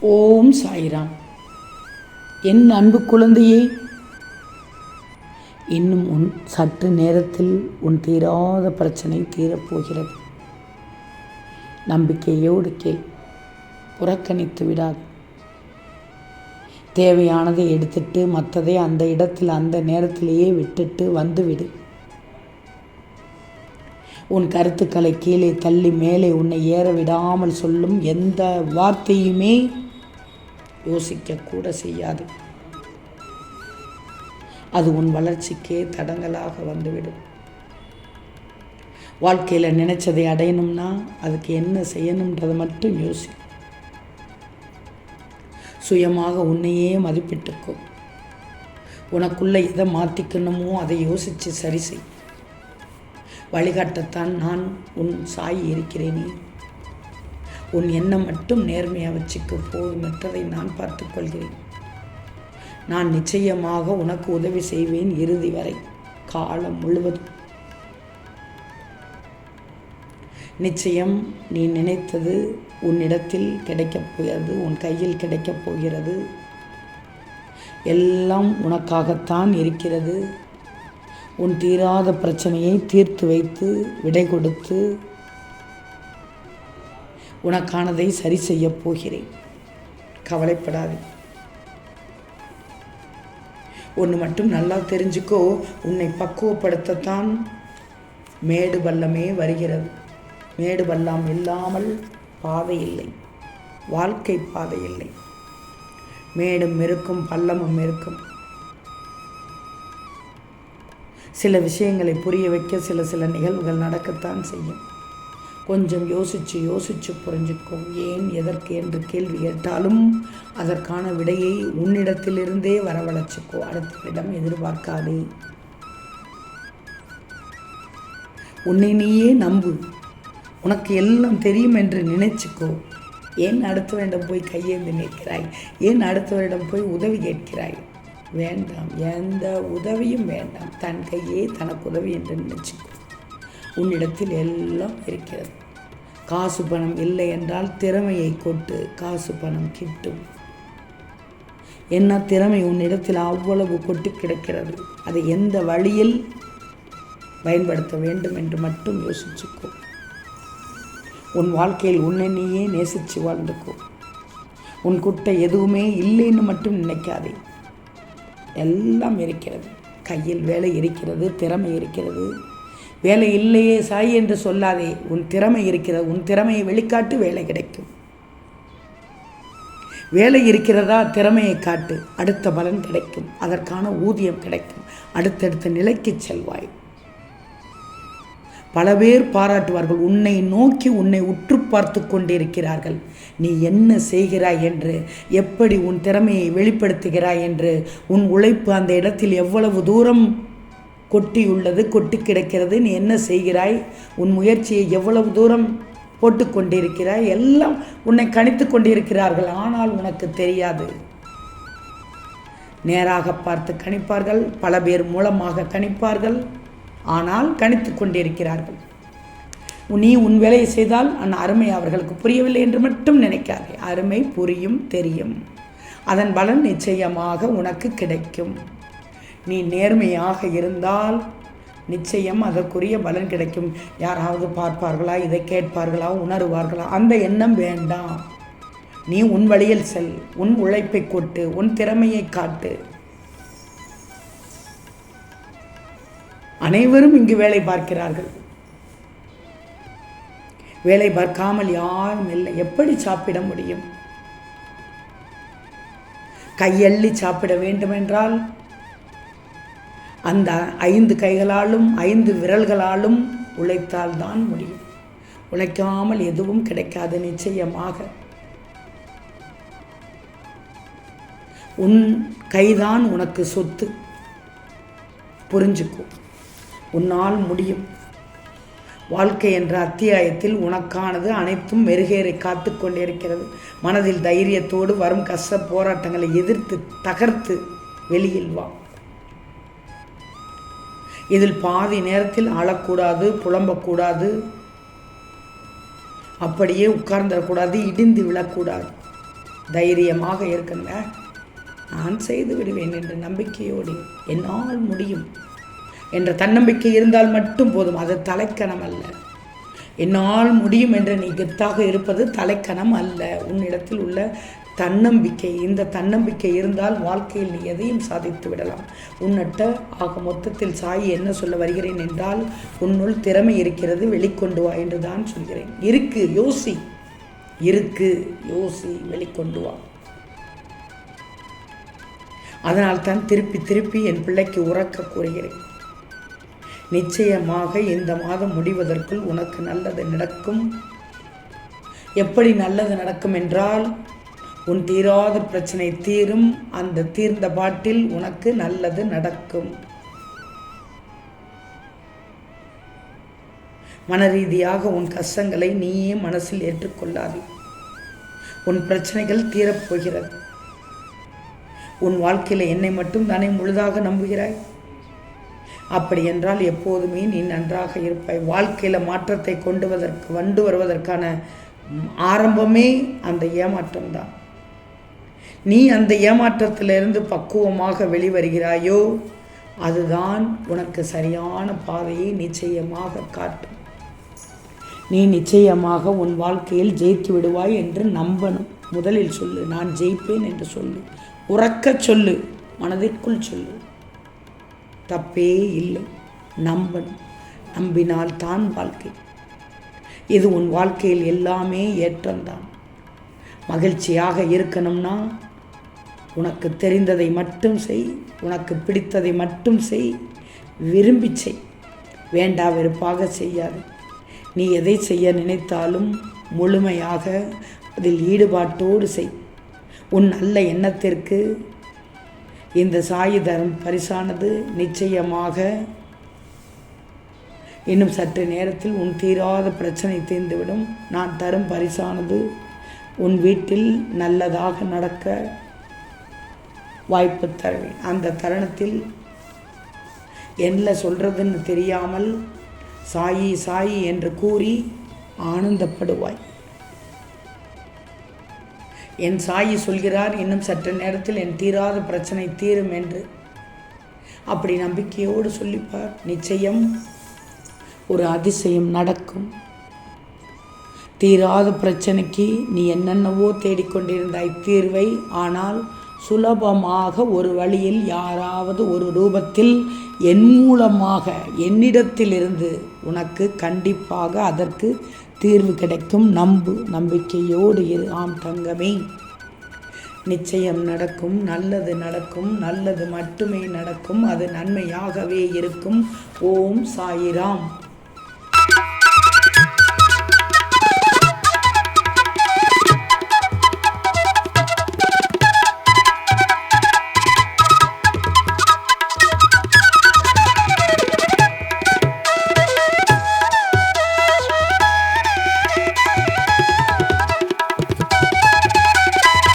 ஓம் சாய்ராம். என் அன்பு குழந்தையே இன்னும் உன் சற்று நேரத்தில் உன் தீராத பிரச்சனை தீரப்போகிறது. நம்பிக்கையோடு கேள் புறக்கணித்து விடாது. தேவையானதை எடுத்துட்டு மற்றதை அந்த இடத்தில் அந்த நேரத்திலேயே விட்டுட்டு வந்துவிடு. உன் கருத்துக்களை கீழே தள்ளி மேலே உன்னை ஏற விடாமல் சொல்லும் எந்த வார்த்தையுமே யோசிக்க கூட செய்யாது. அது உன் வளர்ச்சிக்கே தடங்கலாக வந்துவிடும். வாழ்க்கையில் நினைச்சதை அடையணும்னா அதுக்கு என்ன செய்யணுன்றதை மட்டும் யோசி. சுயமாக உன்னையே மதிப்பிட்டுக்கும் உனக்குள்ள எதை மாற்றிக்கணுமோ அதை யோசித்து சரி செய். வழிகாட்டத்தான் நான் உன் சாய் இருக்கிறேனே. உன் எண்ணம் மட்டும் நேர்மையாக வச்சுக்க போதும் மற்றதை நான் பார்த்துக்கொள்கிறேன் நான் நிச்சயமாக உனக்கு உதவி செய்வேன் இறுதி வரை காலம் முழுவதும். நிச்சயம் நீ நினைத்தது உன்னிடத்தில் கிடைக்கப் போகிறது உன் கையில் கிடைக்கப் போகிறது. எல்லாம் உனக்காகத்தான் இருக்கிறது. உன் தீராத பிரச்சனையை தீர்த்து வைத்து விடை கொடுத்து உனக்கானதை சரி செய்யப் போகிறேன். கவலைப்படாதே. ஒன்று மட்டும் நல்லா தெரிஞ்சுக்கோ. உன்னை பக்குவப்படுத்தத்தான் மேடு பள்ளமே வருகிறது. மேடு பள்ளம் இல்லாமல் பாதை இல்லை. வாழ்க்கை பாதை இல்லை. மேடும் இருக்கும் பள்ளமும் இருக்கும் சில விஷயங்களை புரிய வைக்க சில சில நிகழ்வுகள் நடக்கத்தான் செய்யும். கொஞ்சம் யோசித்து யோசித்து புரிஞ்சுக்கோ. ஏன் எதற்கு என்று கேள்வி கேட்டாலும் அதற்கான விடையை உன்னிடத்திலிருந்தே வரவழைச்சிக்கோ. அடுத்தவிடம் எதிர்பார்க்காதே. உன்னை நீயே நம்பு. உனக்கு எல்லாம் தெரியும் என்று நினைச்சுக்கோ. ஏன் அடுத்தவரிடம் போய் கையேந்து நிற்கிறாய்? ஏன் அடுத்தவரிடம் போய் உதவி கேட்கிறாய்? வேண்டாம். எந்த உதவியும் வேண்டாம். தன் கையே தனக்கு உதவி என்று நினைச்சுக்கோ. உன்னிடத்தில் எல்லாம் இருக்கிறது. காசு பணம் இல்லை என்றால் திறமையை கொட்டு காசு பணம் கிட்டும். என்ன திறமை உன்னிடத்தில் அவ்வளவு கொட்டி கிடக்கிறது? அதை எந்த வழியில் பயன்படுத்த வேண்டும் என்று மட்டும் யோசிச்சுக்கோ. உன் வாழ்க்கையில் உன்னை நீயே நேசித்து வாழ்ந்துக்கோ. உன் குட்டை எதுவுமே இல்லைன்னு மட்டும் நினைக்காதே. எல்லாம் இருக்கிறது. கையில் வேலை இருக்கிறது திறமை இருக்கிறது. வேலை இல்லையே சாய் என்று சொல்லாதே. உன் திறமை இருக்கிறது உன் திறமையை வெளிக்காட்டு வேலை கிடைக்கும். வேலை இருக்கிறதா திறமையை காட்டு. அடுத்த பலன் கிடைக்கும். அதற்கான ஊதியம் கிடைக்கும். அடுத்தடுத்த நிலைக்கு செல்வாய். பல பேர் பாராட்டுவார்கள். உன்னை நோக்கி உன்னை உற்று பார்த்து கொண்டிருக்கிறார்கள். நீ என்ன செய்கிறாய் என்று எப்படி உன் திறமையை வெளிப்படுத்துகிறாய் என்று உன் உழைப்பு அந்த இடத்தில் எவ்வளவு தூரம் கொட்டியுள்ளது கொட்டி கிடக்கிறது. நீ என்ன செய்கிறாய்? உன் முயற்சியை எவ்வளவு தூரம் போட்டு கொண்டிருக்கிறாய்? எல்லாம் உன்னை கணித்து கொண்டிருக்கிறார்கள். ஆனால் உனக்கு தெரியாது. நேராக பார்த்து கணிப்பார்கள். பல பேர் மூலமாக கணிப்பார்கள். ஆனால் கணித்து கொண்டிருக்கிறார்கள். நீ உன் வேலையை செய்தால் அந்த அருமை அவர்களுக்கு புரியவில்லை என்று மட்டும் நினைக்காதே. அருமை புரியும் தெரியும். அதன் பலன் நிச்சயமாக உனக்கு கிடைக்கும். நீ நேர்மையாக இருந்தால் நிச்சயம் அதற்குரிய பலன் கிடைக்கும். யாராவது பார்ப்பார்களா? இதை கேட்பார்களா? உணருவார்களா? அந்த எண்ணம் வேண்டாம். நீ உன் வழியில் செல். உன் உழைப்பை கொட்டு. உன் திறமையை காட்டு. அனைவரும் இங்கு வேலை பார்க்கிறார்கள். வேலை பார்க்காமல் யாரும் இல்லை. எப்படி சாப்பிட முடியும்? கையள்ளி சாப்பிட வேண்டுமென்றால் அந்த ஐந்து கைகளாலும் ஐந்து விரல்களாலும் உழைத்தால் தான் முடியும். உழைக்காமல் எதுவும் கிடைக்காது நிச்சயமாக. உன் கைதான் உனக்கு சொத்து. புரிஞ்சுக்கும் உன்னால் முடியும். வாழ்க்கை என்ற அத்தியாயத்தில் உனக்கானது அனைத்தும் மெருகேறி காத்து கொண்டிருக்கிறது. மனதில் தைரியத்தோடு வரும் கஷ்ட போராட்டங்களை எதிர்த்து தகர்த்து வெளியில் வா. இதில் பாதி நேரத்தில் அழக்கூடாது புலம்பக்கூடாது. அப்படியே உட்கார்ந்துடக்கூடாது இடிந்து விழக்கூடாது. தைரியமாக இருக்கணுங்க. நான் செய்து விடுவேன் என்ற நம்பிக்கையோடு என்னால் முடியும். என்ற தன்னம்பிக்கை இருந்தால் மட்டும் போதும். அது தலைக்கணம் அல்ல. என்னால் முடியும் என்று நீ கெத்தாக இருப்பது தலைக்கணம் அல்ல. உன்னிடத்தில் உள்ள தன்னம்பிக்கை இந்த தன்னம்பிக்கை இருந்தால் வாழ்க்கையில் நீ எதையும் சாதித்து விடலாம். உன்னட்ட ஆக மொத்தத்தில் சாயி என்ன சொல்ல வருகிறேன் என்றால் உன்னுள் திறமை இருக்கிறது வெளிக்கொண்டு வா என்று தான் சொல்கிறேன். இருக்கு யோசி. இருக்கு யோசி வெளிக்கொண்டு வா. அதனால் தான் திருப்பி திருப்பி என் பிள்ளைக்கு உறக்க கூறுகிறேன். நிச்சயமாக இந்த மாதம் முடிவதற்குள் உனக்கு நல்லது நடக்கும். எப்படி நல்லது நடக்கும் என்றால் உன் தீராத பிரச்சனை தீரும். அந்த தீர்ந்த பாட்டில் உனக்கு நல்லது நடக்கும். மனரீதியாக உன் கஷ்டங்களை நீயே மனசில் ஏற்றுக்கொள்ளாது. உன் பிரச்சனைகள் தீரப்போகிறது. உன் வாழ்க்கையில் என்னை மட்டும் தானே முழுதாக நம்புகிறாய்? அப்படி என்றால் எப்போதுமே நீ நன்றாக இருப்பாய். வாழ்க்கையில் மாற்றத்தை கொண்டு வதற்கு கொண்டு வருவதற்கான ஆரம்பமே அந்த ஏமாற்றம்தான். நீ அந்த ஏமாற்றத்திலிருந்து பக்குவமாக வெளிவருகிறாயோ அதுதான் உனக்கு சரியான பாதையை நிச்சயமாக காட்டும். நீ நிச்சயமாக உன் வாழ்க்கையில் ஜெயித்து விடுவாய் என்று நம்பணும். முதலில் சொல்லு நான் ஜெயிப்பேன் என்று சொல்லு. உறக்கச் சொல்லு மனதிற்குள் சொல்லு. தப்பே இல்லை நம்பணும். நம்பினால் தான் வாழ்க்கை. இது உன் வாழ்க்கையில் எல்லாமே ஏற்றம்தான். மகிழ்ச்சியாக இருக்கணும்னா உனக்கு தெரிந்ததை மட்டும் செய் உனக்கு பிடித்ததை மட்டும் செய் விரும்பி செய். வேண்டா வெறுப்பாக செய்யாது. நீ எதை செய்ய நினைத்தாலும் முழுமையாக அதில் ஈடுபாட்டோடு செய். உன் நல்ல எண்ணத்திற்கு இந்த சாயி தரம் பரிசானது நிச்சயமாக. இன்னும் சற்று நேரத்தில் உன் தீராத பிரச்சனை தீர்ந்துவிடும். நான் தரும் பரிசானது உன் வீட்டில் நல்லதாக நடக்க வாய்ப்பு தருவேன் அந்த தருணத்தில் என்ன சொல்கிறதுன்னு தெரியாமல் சாயி சாயி என்று கூறி ஆனந்தப்படுவாய். என் சாயி சொல்கிறார் இன்னும் சற்று நேரத்தில் என் தீராத பிரச்சனை தீரும் என்று. அப்படி நம்பிக்கையோடு சொல்லிப்பார் நிச்சயம் ஒரு அதிசயம் நடக்கும். தீராத பிரச்சனைக்கு நீ என்னென்னவோ தேடிக்கொண்டிருந்தாய் தீர்வை ஆனால் சுலபமாக ஒரு வழியில் யாராவது ஒரு ரூபத்தில் என் மூலமாக என்னிடத்திலிருந்து உனக்கு கண்டிப்பாக அதற்கு தீர்வு கிடைக்கும். நம்பு நம்பிக்கையோடு இரு. ஆம் தங்கமே. நிச்சயம் நடக்கும். நல்லது நடக்கும். நல்லது மட்டுமே நடக்கும். அது நன்மையாகவே இருக்கும். ஓம் சாயிராம்.